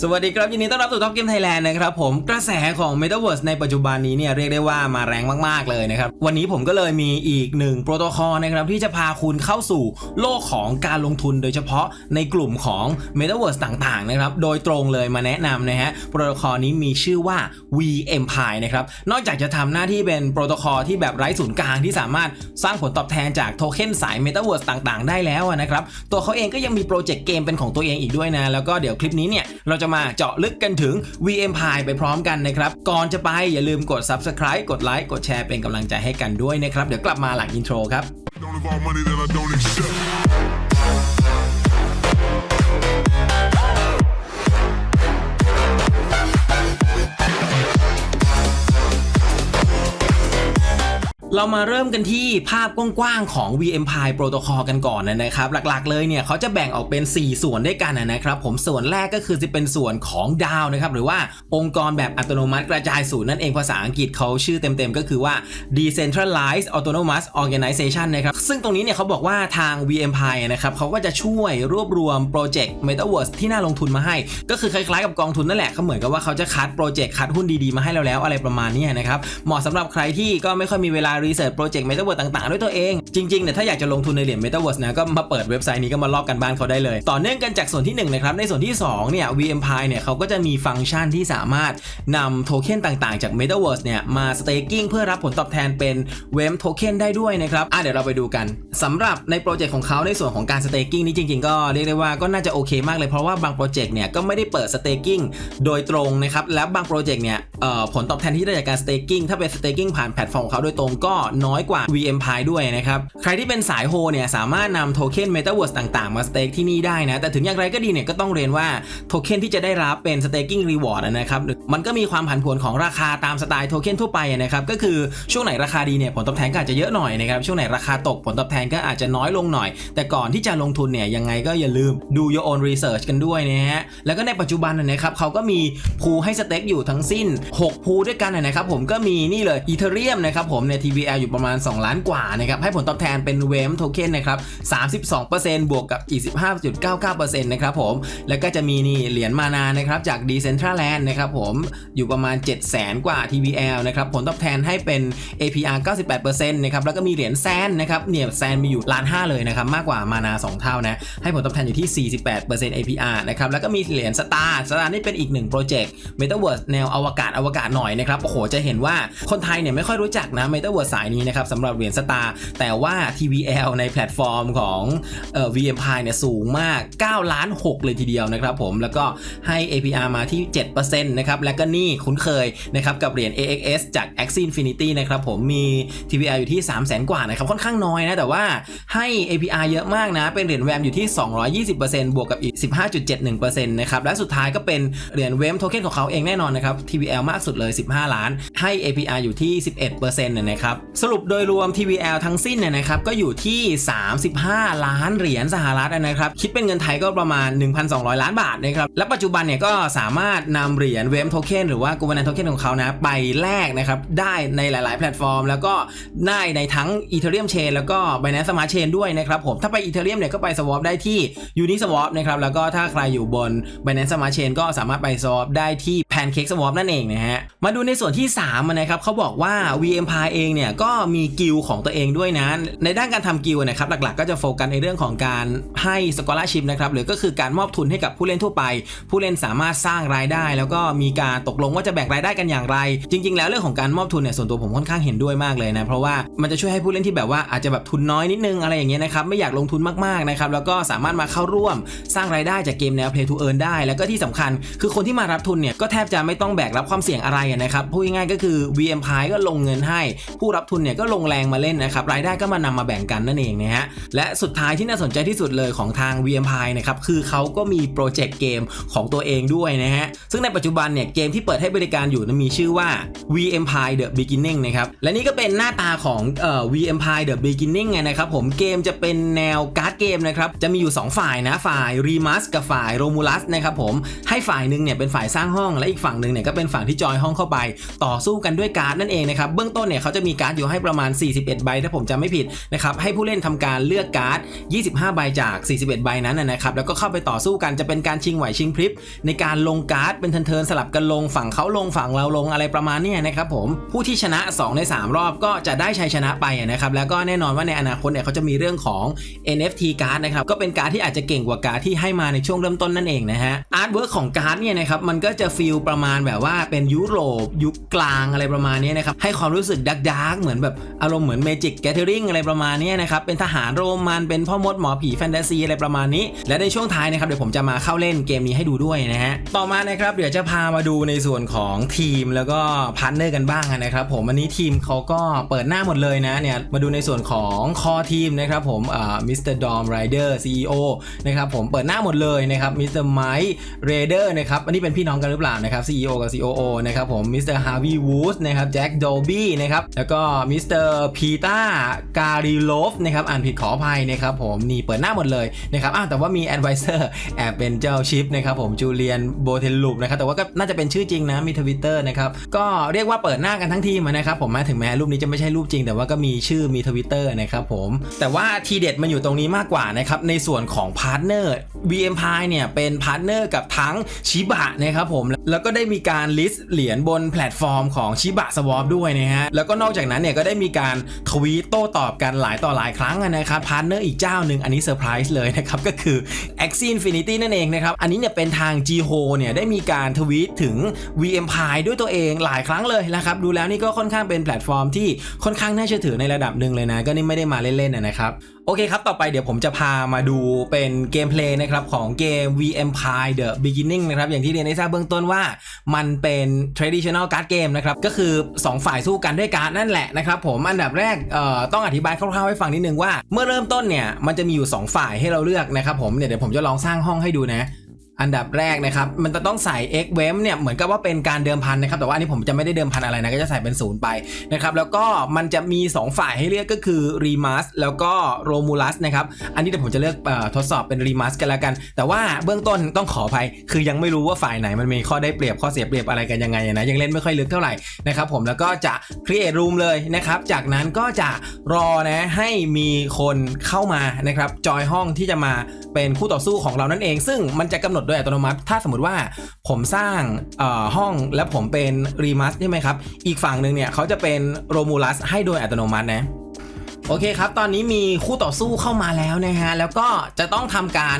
สวัสดีครับยินดีต้อนรับสู่ท็อปเกมไทยแลนด์นะครับผมกระแสของ Metaverse ในปัจจุบันนี้เนี่ยเรียกได้ว่ามาแรงมากๆเลยนะครับ วันนี้ผมก็เลยมีอีกหนึ่งโปรโตคอลนะครับที่จะพาคุณเข้าสู่โลกของการลงทุนโดยเฉพาะในกลุ่มของ Metaverse ต่างๆนะครับโดยตรงเลยมาแนะนำนะฮะโปรโตคอลนี้มีชื่อว่า V Empire นะครับนอกจากจะทำหน้าที่เป็นโปรโตคอลที่แบบไร้ศูนย์กลางที่สามารถสร้างผลตอบแทนจากโทเค็นสาย Metaverse ต่างๆ ได้แล้วนะครับตัวเขาเองก็ยังมีโปรเจกต์เกมเป็นของตัวเองอีกด้วยนะแล้วก็เดี๋ยวคลิปนี้เนี่ยเราจะมาเจาะลึกกันถึง V m p i r e ไปพร้อมกันนะครับ ก่อนจะไปอย่าลืมกด Subscribe กดไลค์กดแชร์เป็นกำลังใจให้กันด้วยนะครับ เดี๋ยวกลับมาหลังอินโทรครับ เรามาเริ่มกันที่ภาพกว้างๆของ VM p i Protocol กันก่อนนะครับ หลักๆเลยเนี่ยเขาจะแบ่งออกเป็น 4 ส่วนด้วยกันนะครับ ผมส่วนแรกก็คือจะเป็นส่วนของดาวนะครับหรือว่าองค์กรแบบอัตโนมัติกระจายศูนย์นั่นเองภาษาอังกฤษเขาชื่อเต็มๆ ก็คือว่า Decentralized Autonomous Organization นะครับซึ่งตรงนี้เนี่ยเขาบอกว่าทาง VMPI นะครับเขาก็จะช่วยรวบรวมโปรเจกต์ Metaverse ที่น่าลงทุนมาให้ ก็คือคล้ายๆกับกองทุนนั่นแหละเขาเหมือนกับว่าเขาจะคัดโปรเจกต์คัดหุ้นดีๆมาให้เราแล้วอะไรประมาณนี้นะครับเหมาะสำหรับใครที่ก็ไม่ค่อยมีเวลารีเสิร์ชโปรเจกต์ Metaverse ต่างๆ ด้วยตัวเอง จริงๆเนี่ยถ้าอยากจะลงทุนในเหรียญ Metaverse นะก็มาเปิดเว็บไซต์นี้ก็มาลอกกันบ้านเขาได้เลย ต่อเนื่องกันจากส่วนที่1นะครับในส่วนที่2เนี่ย VM p i เนี่ยเขาก็จะมีฟังก์ชันที่สามารถนำโทเค็นต่างๆ จาก Metaverse เนี่ยมา staking เพื่อรับผลตอบแทนเป็นเวมโทเค็นได้ด้วยนะครับอะเดี๋ยวเราไปดูกันสำหรับในโปรเจกต์ของเขาในส่วนของการ staking นี่จริงๆ ก็เรียกได้ว่าก็น่าจะโอเคมากเลยเพราะว่าบางโปรเจกต์เนี่ยก็ไม่ได้เปิด staking โดยตรงนะครับและบางโปรเจกต์เนี่ยผลตอบแทนที่ได้จากการ staking ถ้าเป็น staking ผ่านแพลตฟอร์มของเขาโดยตรงก็น้อยกว่า VM p i e ด้วยนะครับ ใครที่เป็นสายโฮเนี่ยสามารถนำโทเค็น Metaverse ต่างๆ มา stake ที่นี่ได้นะ แต่ถึงอย่างไรก็ดีเนี่ยก็ต้องเรียนว่าโทเค็นที่จะได้รับเป็น staking reward นะครับ มันก็มีความผันผวนของราคาตามสไตล์โทเค็นทั่วไปนะครับก็คือช่วงไหนราคาดีเนี่ยผลตอบแทนก็อาจจะเยอะหน่อยนะครับช่วงไหนราคาตกผลตอบแทนก็อาจจะน้อยลงหน่อย แต่ก่อนที่จะลงทุนเนี่ยยังไงก็อย่าลืมดู your own research กันด้วยนะฮะแล้วก็ในปัจจุบันนะครับเขาก็มีพูให้สเต็กอยู่ทั้งสิ้น 6 พูด้วยกันนะครับผมก็มีนี่เลยอีเทเรียมนะครับผมใน TVL อยู่ประมาณ 2 ล้านกว่านะครับให้ผลตอบแทนเป็นเวมโทเค็นนะครับ32%บวกกับอีก15.99%นะครับผมแล้วก็จะมีนี่เหรียญมานานะครับจาก Decentraland นะครับผมอยู่ประมาณ 7 0 0 0 0 0กว่า TVL นะครับผลตอบแทนให้เป็น APR 98%นะครับแล้วก็มีเหรียญแซนนะครับเนี่ยแซนมีอยู่ล้านห้าเลยนะครับมากกว่ามานา 2 เท่านะให้ผลตอบแทนอยู่ที่ 48% APR นะครับแล้วก็มีเหรียญสตาร์สตาร์นี่เป็นอีกหนึ่งโปรเจกต์ Metaverse แนวอวกาศอวกาศหน่อยนะครับโอ้โหจะเห็นว่าคนไทยเนี่ยไม่ค่อยรู้จักนะ Metaverse สายนี้นะครับสำหรับเหรียญสตาร์แต่ว่า TVL ในแพลตฟอร์มของเอ่อ VMPI เนี่ยสูงมาก9ล้าน6เลยทีเดียวนะครับผมแล้วก็ให้ APR มาที่ 7%นะครับแล้วก็นี่คุ้นเคยนะครับกับเหรียญ AXS จาก Axie Infinity นะครับผมมี TVL อยู่ที่ 3 0 0 0 0 0 กว่านะครับค่อนข้างน้อยนะแต่ว่าให้ APR เยอะมากนะ เป็นเหรียญแวมอยู่ที่ 220%บวกกับอีก 15.71%นะครับและสุดท้ายก็เป็นเหรียญเวมโทเค็นของเขาเองแน่นอนนะครับ TVL มากสุดเลย 15 ล้านให้ APR อยู่ที่ 11%นะนะครับสรุปโดยรวม TVL ทั้งสิ้นเนี่ยนะครับก็อยู่ที่ 35 ล้านเหรียญสหรัฐนะครับคิดเป็นเงินไทยก็ประมาณ 1,200 ล้านบาทนะครับและปัจจุบันเนี่ยก็สามารถนำเหรียญเวมโทเค็นหรือว่ากูบัน n นโทเค็นของเขานะไปแลกนะครับได้ในหลาย ๆ แพลตฟอร์ม แล้วก็ได้ในทั้ง Ethereum Chain แล้วก็ Binance Smart Chain ด้วยนะครับผมถ้าไป Ethereum เนี่ยก็ไป swap ได้ที่ Uniswap นะครับแล้วก็ถ้าใครอยู่บน Binance Smart Chain ก็สามารถไป swap ได้ที่ Pancake Swap นั่นเองนะฮะมาดูในส่วนที่3นะครับเขาบอกว่า VM p i เองเนี่ยก็มีกิลของตัวเองด้วยนะ ในด้านการทำกิลนะครับหลักๆ ก็จะโฟกัสในเรื่องของการให้ scholarship นะครับหรือก็คือการมอบทุนให้กับผู้เล่นทั่วไป ผู้เล่นสามารถสร้างรายได้ แล้วก็มีการตกลงว่าจะแบ่งรายได้กันอย่างไร จริง ๆ แล้วเรื่องของการมอบทุนเนี่ยส่วนตัวผมค่อนข้างเห็นด้วยมากเลยนะเพราะว่ามันจะช่วยให้ผู้เล่นที่แบบว่าอาจจะแบบทุนน้อยนิดนึงอะไรอย่างเงี้ยนะครับไม่อยากลงทุนมากๆนะครับแล้วก็สามารถมาเข้าร่วมสร้างรายได้จากเกมแนว Play to Earn ได้ แล้วก็ที่สำคัญ คือคนที่มารับทุนเนี่ยก็แทบจะไม่ต้องแบกรับความเสี่ยงอะไรนะครับพูดง่ายๆก็คือ VM p i ก็ลงเงินให้ผู้รับทุนเนี่ยก็ลงแรงมาเล่นนะครับรายได้ก็มานำมาแบ่งกันนั่นเองนะฮะและสุดท้ายที่น่าสนใจที่สุดเลยของทาง VMPI นะครับคือเขาก็มีโปรเจกต์เกมของตัวเองด้วยนะฮะซึ่งในปัจจุบันเนี่ยเกมที่เปิดให้บริการอยู่นั้นมีชื่อว่า VMPI The Beginning นะครับและนี่ก็เป็นหน้าตาของเอ่อ VMPI The Beginning ไงนะครับผมเกมจะเป็นแนวการ์ดเกมนะครับจะมีอยู่ 2 ฝ่ายนะฝ่าย Remus กับฝ่าย Romulus นะครับผมให้ฝ่ายหนึ่งเนี่ยเป็นฝ่ายสร้างห้องและอีกฝั่งหนึ่งเนี่ยก็เป็นฝั่งที่จอยห้องเข้าไปต่อสู้กันด้วยการ์ดนั่นเองนะครับเบื้องต้นเนี่ยเขาจะมีการ์ดอยู่ให้ประมาณ 41 ใบถ้าผมจำไม่ผิดนะครับให้ผู้เล่นทำการเลือกการ์ด 25 ใบจาก 41 ใบนั้นนะครับแล้วก็เข้าไปต่อสู้กันจะเป็นการชิงไหวชิงพริบในการลงการ์ดเป็นเทินๆสลับกันลงฝั่งเขาลงฝั่งเราลงอะไรประมาณนี้นะครับผมผู้ที่ชนะ 2 ใน 3 รอบก็จะได้ชัยชนะไปนะครับแล้วก็แน่นอนว่าในอนาคตเนี่ยเขาจะมีเรื่องของ NFT การ์ดนะครับก็เป็นการ์ดที่อาจจะเก่งกว่าการ์ดที่ให้มาในช่วงเริ่มต้นนั่นเองนะฮะอาร์ตเวิร์กของการ์ดเนี่ยนะครับมันก็จะฟีลประมาณแบบว่าเป็นยุโรปยุคกลางอะไรประมาณนี้นะครับให้ความรู้สึกดักดักๆเหมือนแบบอารมณ์เหมือนเมจิกแกเ e อริงอะไรประมาณนี้นะครับ เป็นทหารโรมันเป็นพ่อมดหมอผีแฟนตาซีอะไรประมาณนี้ และในช่วงท้ายนะครับเดี๋ยวผมจะมาเข้าเล่นเกมนี้ให้ดูด้วยนะฮะต่อมานะครับเดี๋ยวจะพามาดูในส่วนของทีมแล้วก็พาร์ทเนอร์กันบ้างนะครับผมอันนี้ทีมเขาก็เปิดหน้าหมดเลยนะเนี่ยมาดูในส่วนของคอทีมนะครับผมอ่ามิสเตอร์ดอมไรเดอร์ซีอีโอนะครับผมเปิดหน้าหมดเลยนะครับมิสเตอร์ไมค์เรเดอร์นะครับอันนี้เป็นพี่น้องกันหรือเปล่านะครับ CEO กับ COO นะครับผมมิสเตอร์ฮาร์วีวูดนะครับแจ็คโดบี้นะครับแล้วก็มิสเตอร์พีตาการิโลฟนะครับอ่านผิดขออภัยนะครับผมนี่เปิดหน้าหมดเลยนะครับอ้าวแต่ว่ามีแอดไวเซอร์แอบเป็นเจ้าชิปนะครับผมจูเลียนโบเทลลูปนะครับแต่ว่าก็น่าจะเป็นชื่อจริงนะมีทวิตเตอร์นะครับก็เรียกว่าเปิดหน้ากันทั้งทีมอะนะครับผมแม้ถึงแม้รูปนี้จะไม่ใช่รูปจริง แต่ว่าก็มีชื่อมีทวิตเตอร์นะครับผมแต่ว่าทีเด็ดมันอยู่ตรงนี้มากกว่านะครับในส่วนของพาร์ทเนอร์ VM p i เนี่ยเป็นพาร์ทเนอร์กับทั้งชิบะนะครับผมแล้วก็ได้มีการลิสต์เหรียญบนแพลตฟอร์มของชิบะสวอปด้วยนะฮะแล้วก็นอกจากนั้นเนี่ยก็ได้มีการทวีตโต้ตอบกันหลายต่อหลายครั้งนะครับพาร์ทเนอร์อีกเจ้าหนึ่งอันนี้เซอร์ไพรส์เลยนะครับ ก็คือ Axie Infinity นั่นเองนะครับ อันนี้เนี่ยเป็นทาง g h o เนี่ยได้มีการทวีตถึง VM p i ด้วยตัวเองหลายครั้งเลยนะครับ ดูแล้วนี่ก็ค่อนข้างเป็นแพลตฟอร์มที่ค่อนข้างน่าเชื่อถือในระดับหนึ่งเลยนะ ก็นี่ไม่ได้มาเล่นๆนะครับโอเคครับ ต่อไปเดี๋ยวผมจะพามาดูเป็นเกมเพลย์นะครับของเกม VM p i The Beginning นะครับ อย่างที่เรียนให้ทราบเบื้องต้นว่ามันเป็น traditional card game นะครับ ก็คือ 2 ฝ่ายสู้กันด้วยการดนั่นแหละนะครับผมอันดับแรกเอ่อต้องอธิบายคร่าวๆให้ฟังนิดนึงว่า เมื่อเริ่มต้นเนี่ยมันจะมีอยู่ 2 ฝ่ายให้เราเลือกนะครับผมเนี่ยเดี๋ยวผมจะลองสร้างห้องให้ดูนะ อันดับแรกนะครับ มันจะต้องใส่ x w e m เนี่ยเหมือนกับว่าเป็นการเดิมพันนะครับ แต่ว่าอันนี้ผมจะไม่ได้เดิมพันอะไรนะ ก็จะใส่เป็นศูนย์ไปนะครับ แล้วก็มันจะมี 2 ฝ่ายให้เลือกก็คือ Remus แล้วก็ Romulus นะครับ อันนี้เดี๋ยวผมจะเลือกอทดสอบเป็น Remus กันแล้วกัน แต่ว่าเบื้องต้นต้องขออภัย คือยังไม่รู้ว่าฝ่ายไหนมันมีข้อได้เปรียบข้อเสียเปรียบอะไรกันยังไงนะ ยังเล่นไม่ค่อยลึกเท่าไหร่นะครับผม แล้วก็จะ create room เลยนะครับ จากนั้นก็จะรอนะให้มีคนเข้ามานะครับ จอยห้องที่จะมาเป็นคู่ต่อสู้ของเรานั่นเอง ซึ่งมันจะกำหนดโดยอัตโนมัติ ถ้าสมมติว่าผมสร้างห้องและผมเป็นรีมัสใช่ไหมครับ อีกฝั่งหนึ่งเนี่ยเขาจะเป็นโรมูลัสให้โดยอัตโนมัตินะโอเคครับ ตอนนี้มีคู่ต่อสู้เข้ามาแล้วนะฮะ แล้วก็จะต้องทำการ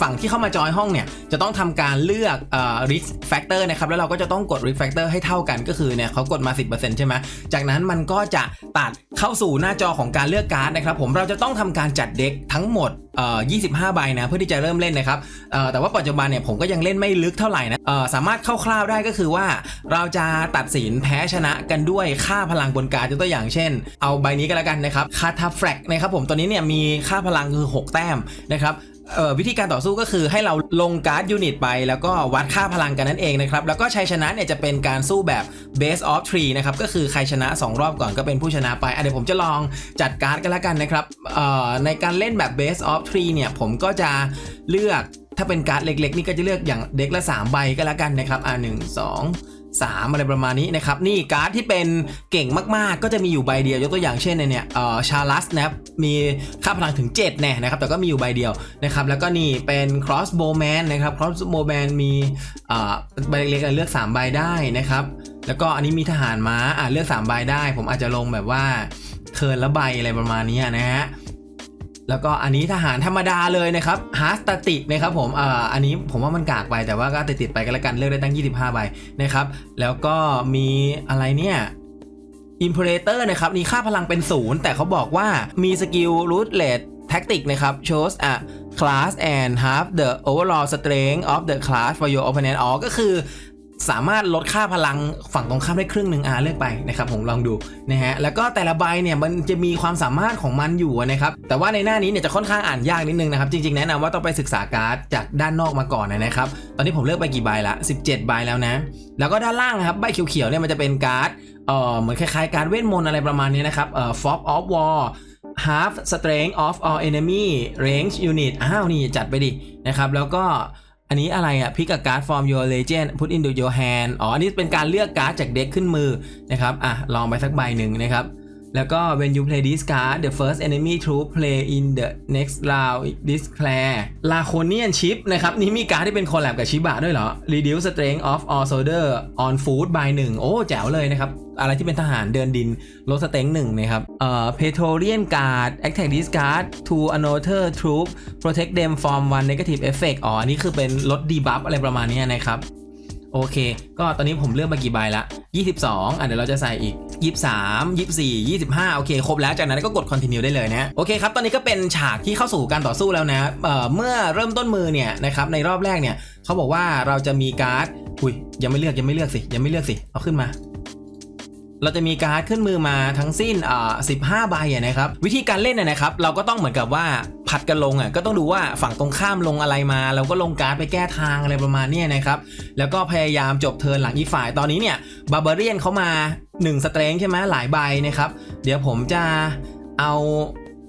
ฝั่งที่เข้ามาจอยห้องเนี่ย จะต้องทำการเลือกอ risk factor นะครับ แล้วเราก็จะต้องกด risk factor ให้เท่ากัน ก็คือเนี่ยเขากดมา 10%ใช่ไหม จากนั้นมันก็จะตัดเข้าสู่หน้าจอของการเลือกการ์ดนะครับ ผม เราจะต้องทำการจัดเด็กทั้งหมดเอ่อ25 ใบนะเพื่อที่จะเริ่มเล่นนะครับเอ่อแต่ว่าปัจจุบันเนี่ยผมก็ยังเล่นไม่ลึกเท่าไหร่นะเอ่อสามารถคร่าวๆได้ก็คือว่า เราจะตัดสินแพ้ชนะกันด้วยค่าพลังบนการยกตัวอย่างเช่น เอาใบนี้ก็แล้วกันนะครับคาทาแฟกนะครับผมตัวนี้เนี่ยมีค่าพลังคือ 6 แต้มนะครับ เอ่อวิธีการต่อสู้ก็คือให้เราลงการ์ดยูนิตไป แล้วก็วัดค่าพลังกันนั่นเองนะครับ แล้วก็ชัยชนะเนี่ยจะเป็นการสู้แบบ base of three นะครับ ก็คือใครชนะ 2 รอบก่อนก็เป็นผู้ชนะไปอะเดี๋ยวผมจะลองจัดการ์ดกันแล้วกันนะครับเอ่อในการเล่นแบบ base of three เนี่ยผมก็จะเลือกถ้าเป็นการ์ดเล็กๆ นี่ก็จะเลือกอย่างเด็กละ 3 ใบก็แล้วกันนะครับอ่าหนึ่งสอง สามอะไรประมาณนี้นะครับ นี่การ์ดที่เป็นเก่งมากๆ ก็จะมีอยู่ใบเดียวยกตัวอย่างเช่นในเนี่ยเอ่อชาลัสนะครับมีค่าพลังถึง7แน่นะครับแต่ก็มีอยู่ใบเดียวนะครับแล้วก็นี่เป็น crossbowman นะครับ crossbowman มีเอ่อใบเล็กๆเลือก 3 ใบได้นะครับแล้วก็อันนี้มีทหารม้าอะเลือก 3 ใบได้ ผมอาจจะลงแบบว่าเทิร์นละใบอะไรประมาณนี้นะฮะ แล้วก็อันนี้ทหารธรรมดาเลยนะครับฮาร์สตตินะครับผมอ่าอันนี้ผมว่ามันกากไปแต่ว่าก็ติดติดไปกันแล้วกันเลือกได้ตั้ง 25ใบนะครับ แล้วก็มีอะไรเนี่ยอิมเพ r เตอร์นะครับนี่ค่าพลังเป็นศูนย์แต่เขาบอกว่ามีสกิลรูทเลดแท็กติกนะครับ shows a class and half the overall strength of the class for your opponent อ๋อก็คือ สามารถลดค่าพลังฝั่งตรงข้ามได้ครึ่งหนึ่งอ่าเลือกไปนะครับผมลองดูนะฮะแล้วก็แต่ละใบเนี่ยมันจะมีความสามารถของมันอยู่นะครับแต่ว่าในหน้านี้เนี่ยจะค่อนข้างอ่านยากนิดนึงนะครับจริงๆแนะนำว่าต้องไปศึกษาการ์ดจากด้านนอกมาก่อนนะครับตอนนี้ผมเลือกไปกี่ใบละ 17 ใบแล้วนะ แล้วก็ด้านล่างนะครับใบเขียวๆเนี่ยมันจะเป็นการ์ดเอ่อเหมือนคล้ายๆการเวทมนต์อะไรประมาณนี้นะครับเอ่อ Fog of War half strength of all enemy range unit อ้าวนี่จัดไปดินะครับแล้วก็ อันนี้อะไรอะ pick a card from your legend put into your hand อ๋อ อันนี้เป็นการเลือกการ์ดจากเด็กขึ้นมือนะครับ อะ ลองไปสักใบหนึ่งนะครับ แล้วก็ when you play this card the first enemy to play in the next round declare Laconian chip นะครับ นี่มีการ์ดที่เป็นคอลแลบกับชิบะด้วยเหรอ reduce strength of all soldier on foot by 1 โอ้ แจ๋วเลยนะครับ อะไรที่เป็นทหารเดินดินลดสเต็งหนึ่งนะครับเอ่อ Praetorian Guard attack this card to another troop protect them from one negative effect อ๋อ อันนี้คือเป็นลด debuff อะไรประมาณนี้นะครับ โอเค ก็ตอนนี้ผมเลือกมากี่ใบละ 22 อะเดี๋ยวเราจะใส่อีก 23 24 25 โอเค ครบแล้ว จากนั้นก็กด continue ได้เลยนะ โอเคครับ ตอนนี้ก็เป็นฉากที่เข้าสู่การต่อสู้แล้วนะเอ่อเมื่อเริ่มต้นมือเนี่ยนะครับ ในรอบแรกเนี่ยเขาบอกว่าเราจะมีการ์ด อุ้ยยังไม่เลือกยังไม่เลือกสิยังไม่เลือกสิ เอาขึ้นมา เราจะมีการ์ดขึ้นมือมาทั้งสิ้นอ่า15 ใบนะครับ วิธีการเล่นน่ะนะครับ เราก็ต้องเหมือนกับว่าผัดกันลงอะก็ต้องดูว่าฝั่งตรงข้ามลงอะไรมา เราก็ลงการ์ดไปแก้ทางอะไรประมาณนี้นะครับ แล้วก็พยายามจบเทิร์นหลังอีฝ่ายตอนนี้เนี่ยบาร์เบเรียนเขามา1สเตรงใช่ไหมหลายใบนะครับ เดี๋ยวผมจะเอา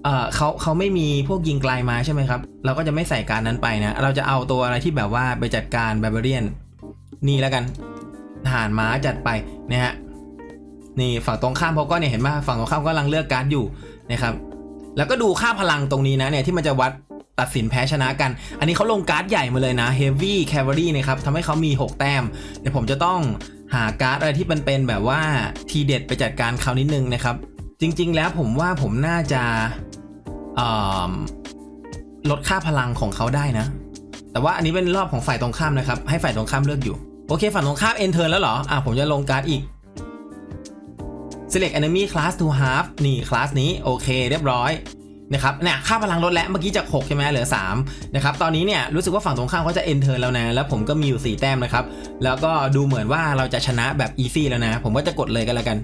เออเขาเขาไม่มีพวกยิงไกลมาใช่ไหมครับ เราก็จะไม่ใส่การนั้นไปนะ เราจะเอาตัวอะไรที่แบบว่าไปจัดการบาร์เบเรียนนี่แล้วกันทหารม้าจัดไปนะฮะ นี่ฝั่งตรงข้ามเขาก็เนี่ยเห็นไหมฝั่งตรงข้ามก็กำลังเลือกการ์ดอยู่นะครับแล้วก็ดูค่าพลังตรงนี้นะเนี่ยที่มันจะวัดตัดสินแพ้ชนะกัน อันนี้เขาลงการ์ดใหญ่มาเลยนะ Heavy Cavalry นะครับทำให้เขามี 6 แต้ม เดี๋ยวผมจะต้องหาการ์ดอะไรที่มันเป็นแบบว่าทีเด็ดไปจัดการเขานิดนึงนะครับ จริงๆแล้วผมว่าผมน่าจะลดค่าพลังของเขาได้นะ แต่ว่าอันนี้เป็นรอบของฝ่ายตรงข้ามนะครับ ให้ฝ่ายตรงข้ามเลือกอยู่ โอเคฝั่งตรงข้าม enter แล้วเหรอ อะผมจะลงการ์ดอีก select enemy class to half นี่คลาสนี้โอเค เรียบร้อยนะครับเนี่ยค่าพลังลดแล้วเมื่อกี้จาก 6 ใช่ไหมเหลือ 3 นะครับ ตอนนี้เนี่ยรู้สึกว่าฝั่งตรงข้ามเขาจะ enter แล้วนะ แล้วผมก็มีอยู่ 4 แต้มนะครับ แล้วก็ดูเหมือนว่าเราจะชนะแบบ easy แล้วนะ ผมก็จะกดเลยกันแล้วกัน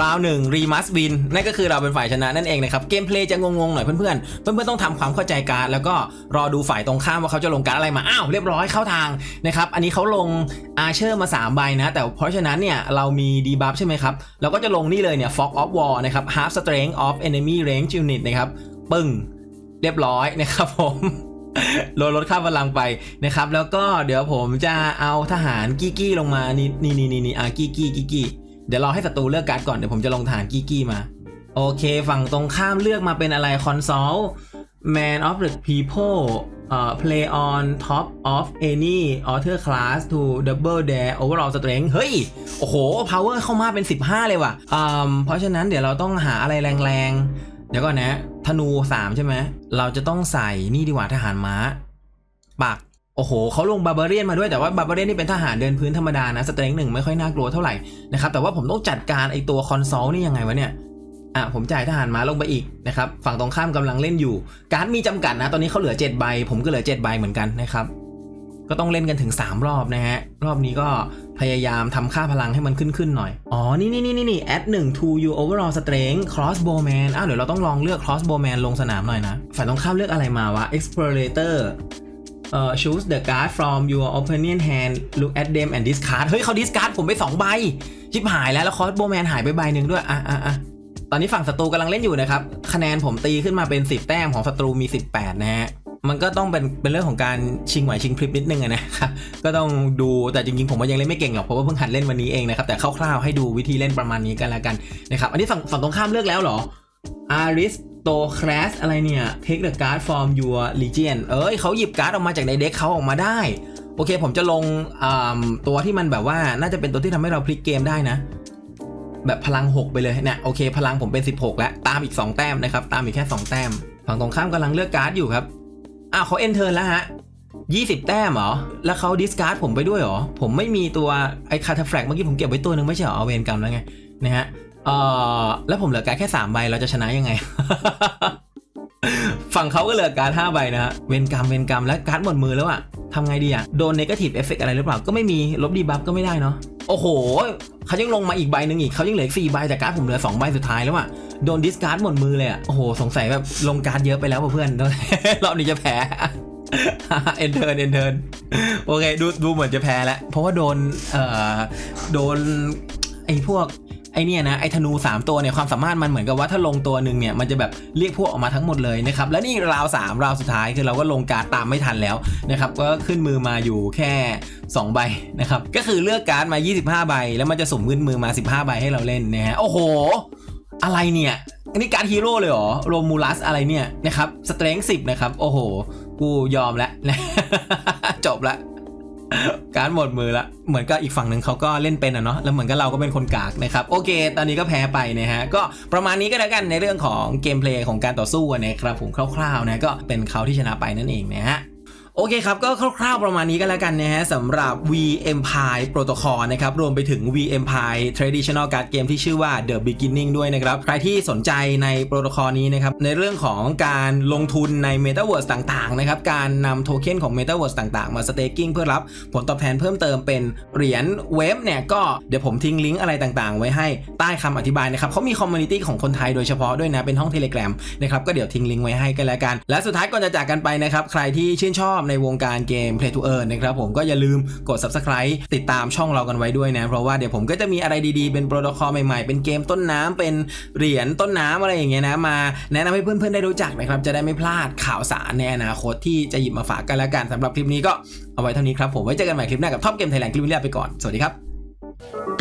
ราวหนึ่งรีมัสวินนั่นก็คือเราเป็นฝ่ายชนะนั่นเองนะครับ เกมเพลย์จะงงๆหน่อยเพื่อนๆ เพื่อนๆต้องทำความเข้าใจการแล้วก็รอดูฝ่ายตรงข้ามว่าเขาจะลงการอะไรมา อ้าวเรียบร้อยเข้าทางนะครับ อันนี้เขาลงอาเชอร์มา3ใบนะ แต่เพราะฉะนั้นเนี่ยเรามีดีบัฟใช่ไหมครับ เราก็จะลงนี่เลยเนี่ย Fog of War นะครับ Half Strength of Enemy Range Unit นะครับปึ้งเรียบร้อยนะครับผมลดลดค่าพลังไปนะครับ แล้วก็เดี๋ยวผมจะเอาทหารกี้กี้ลงมานี่นี่นี่นี่อะกี้กี้กี้กี้ เดี๋ยวรอให้ศัตรูเลือกการ์ดก่อนเดี๋ยวผมจะลงทหารกี้กี้มา โอเค ฝั่งตรงข้ามเลือกมาเป็นอะไรคอนโซล Man of the People เอ่อ play on top of any author class to double their overall strength เฮ้ย โอ้โห power เข้ามาเป็น 15 เลยว่ะอืมเพราะฉะนั้นเดี๋ยวเราต้องหาอะไรแรงๆ เดี๋ยวก่อนนะ ธนู 3 ใช่ไหม เราจะต้องใส่นี่ดีกว่าทหารม้า ปัก โอ้โหเขาลงบาร์เบเรียนมาด้วยแต่ว่าบาร์เบเรียนนี่เป็นทหารเดินพื้นธรรมดานะสเตรงหนึ่งไม่ค่อยน่ากลัวเท่าไหร่นะครับแต่ว่าผมต้องจัดการไอตัวคอนโซลนี่ยังไงวะเนี่ยอะผมจ่ายทหารม้าลงไปอีกนะครับฝั่งตรงข้ามกำลังเล่นอยู่ การ์ดมีจำกัดนะ ตอนนี้เขาเหลือ7ใบผมก็เหลือ7ใบเหมือนกันนะครับก็ต้องเล่นกันถึง 3 รอบนะฮะ รอบนี้ก็พยายามทำค่าพลังให้มันขึ้นขึ้นหน่อย อ๋อ นี่นี่นี่นี่นี่ add 1 to you overall strength crossbowman อ้าวเดี๋ยวเราต้องลองเลือก crossbowman ลงสนามหน่อยนะ ฝ่ายตรงข้ามเลือกอะไรมาวะ explorator เอ่อ choose the card from your opponent hand look at them and discard เฮ้ยเขา discard ผมไป2ใบชิบหายแล้ว แล้ว crossbowman หายไปใบหนึ่งด้วย อะอะอะตอนนี้ฝั่งศัตรูกำลังเล่นอยู่นะครับ คะแนนผมตีขึ้นมาเป็น 10 แต้มของศัตรูมี 18 นะฮะ มันก็ต้องเป็นเป็นเรื่องของการชิงไหวชิงพริบนิดนึงนะครับก็ต้องดูแต่จริงๆ ผมก็ยังเล่นไม่เก่งหรอกเพราะว่าเพิ่งหัดเล่นวันนี้เองนะครับแต่คร่าวๆให้ดูวิธีเล่นประมาณนี้กันล้วกันนะครับอันนี้ฝั่งฝั่งตรงข้ามเลือกแล้วเหรอ Aristocrat อะไรเนี่ย Take the card from your legion เอ้ยเขาหยิบการ์ดออกมาจากในเด็กเขาออกมาได้ โอเค ผมจะลงตัวที่มันแบบว่าน่าจะเป็นตัวที่ทำให้เราพลิกเกมได้นะ แบบพลัง 6 ไปเลยเนี่ยโอเค พลังผมเป็น 16 แล้ว ตามอีก 2 แต้มนะครับ ตามอีกแค่ 2 แต้ม ฝั่งตรงข้ามกำลังเลือกการ์ดอยู่ครับอ้าวเขาเอนเทอร์แล้วฮะ20 แต้มเหรอ แล้วเขาดิสการ์ดผมไปด้วยเหรอ ผมไม่มีตัวไอ้คาทาแฟลกเมื่อกี้ผมเก็บไว้ตัวหนึงไม่ใช่เหรอเวรกรรมแล้วไงนะฮะ เออแล้วผมเหลือการแค่ 3 ใบเราจะชนะยังไง ฝั่งเขาก็เหลือการ5ใบนะฮะเวรกรรมเวรกรรมแล้วการ์ดหมดมือแล้วอะทำไงดีอะโดนเนกาทีฟเอฟเฟกอะไรหรือเปล่าก็ไม่มีลบดีบัฟก็ไม่ได้เนาะโอ้โหเขายังลงมาอีกใบหนึ่งอีกเขายังเหลืออีกสี่ใบแต่การ์ดผมเหลือ2ใบสุดท้ายแล้วอะโดนดิสการ์ดหมดมือเลยอะโอ้โหสงสัยแบบลงการ์ดเยอะไปแล้วเพื่อนรอบนี้จะแพ้เอ็นเทอร์เอ็นเทอร์โอเค ดูดูเหมือนจะแพ้แล้ว เพราะว่าโดนเอ่อโดนไอ้พวก ไอเนี่ยนะไอธนู 3 ตัวเนี่ยความสามารถมันเหมือนกับว่าถ้าลงตัวหนึ่งเนี่ยมันจะแบบเรียกพวกออกมาทั้งหมดเลยนะครับและนี่ราว 3 ราวสุดท้ายคือเราก็ลงการ์ดตามไม่ทันแล้วนะครับก็ขึ้นมือมาอยู่แค่ 2 ใบนะครับก็คือเลือกการ์ดมา 25 ใบ แล้วมันจะสุ่มขึ้นมือมา 15 ใบให้เราเล่นนะฮะโอ้โห อะไรเนี่ยอันนี้การดฮีโร่เลยเหรอโรมูลัสอะไรเนี่ยนะครับสเตรนท์สิบนะครับโอ้โห กูยอมแล้วนะจบละ การหมดมือละ เหมือนกับอีกฝั่งหนึ่งเขาก็เล่นเป็นอะเนาะ แล้วเหมือนกับเราก็เป็นคนกากนะครับ โอเค ตอนนี้ก็แพ้ไปนะฮะ ก็ประมาณนี้ก็แล้วกันในเรื่องของเกมเพลย์ของการต่อสู้นะครับผมคร่าวๆนะ ก็เป็นเขาที่ชนะไปนั่นเองนะฮะ โอเคครับ ก็คร่าวๆประมาณนี้ก็แล้วกันนะฮะสำหรับ V Empire Protocol นะครับ รวมไปถึง V Empire Traditional Card Game ที่ชื่อว่า The Beginning ด้วยนะครับ ใครที่สนใจในโปรโตคอลนี้นะครับ ในเรื่องของการลงทุนใน Metaverse ต่างๆ นะครับ การนำโทเค็นของ Metaverse ต่างๆ มา staking เพื่อรับผลตอบแทนเพิ่มเติมเป็นเหรียญเว็บเนี่ย ก็เดี๋ยวผมทิ้งลิงก์อะไรต่างๆ ไว้ให้ใต้คำอธิบายนะครับเขามีคอมมูนิตี้ของคนไทยโดยเฉพาะด้วยนะเป็นห้อง Telegram นะครับก็เดี๋ยวทิ้งลิงก์ไว้ให้กันแล้วกัน และสุดท้ายก่อนจะจากกันไปนะครับใครที่ชื่นชอบในวงการเกม Play to Earn นะครับผมก็อย่าลืมกด Subscribe ติดตามช่องเรากันไว้ด้วยนะ เพราะว่าเดี๋ยวผมก็จะมีอะไรดีๆ เป็นโปรโตคอลใหม่ๆ เป็นเกมต้นน้ำเป็นเหรียญต้นน้ำอะไรอย่างเงี้ยนะมาแนะนำให้เพื่อนๆได้รู้จักนะครับจะได้ไม่พลาดข่าวสารในอนาคตที่จะหยิบมาฝากกันแล้วกันสำหรับคลิปนี้ก็เอาไว้เท่านี้ครับผมไว้เจอกันใหม่คลิปหน้ากับท็อปเกมไทยแลนด์คลิปนี้ลาไปก่อนสวัสดีครับ